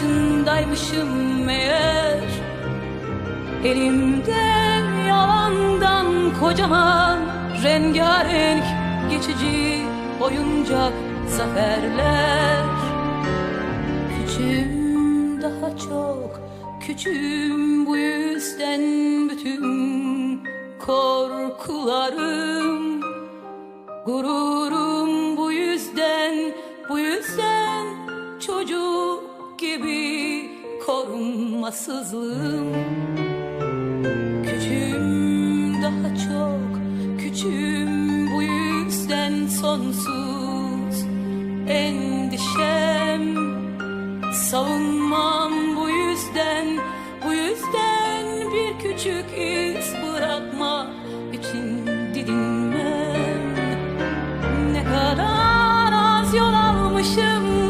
başındaymışım meğer. Elimde yalandan kocaman rengarenk geçici oyuncak zaferler. Küçüğüm daha çok küçüğüm bu yüzden bütün korkularım Gururum gibi korunmasızlığım Küçüğüm daha çok küçüğüm bu yüzden sonsuz endişem Savunmam bu yüzden, bu yüzden bir küçük iz bırakma için didinmem. Ne kadar az yol almışım,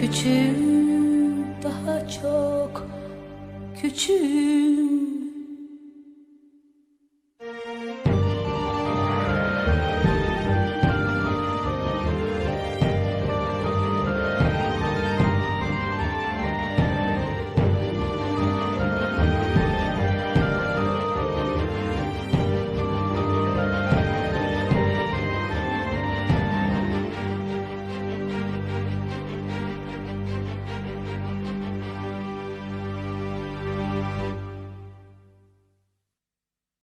Küçüğüm daha çok küçüğüm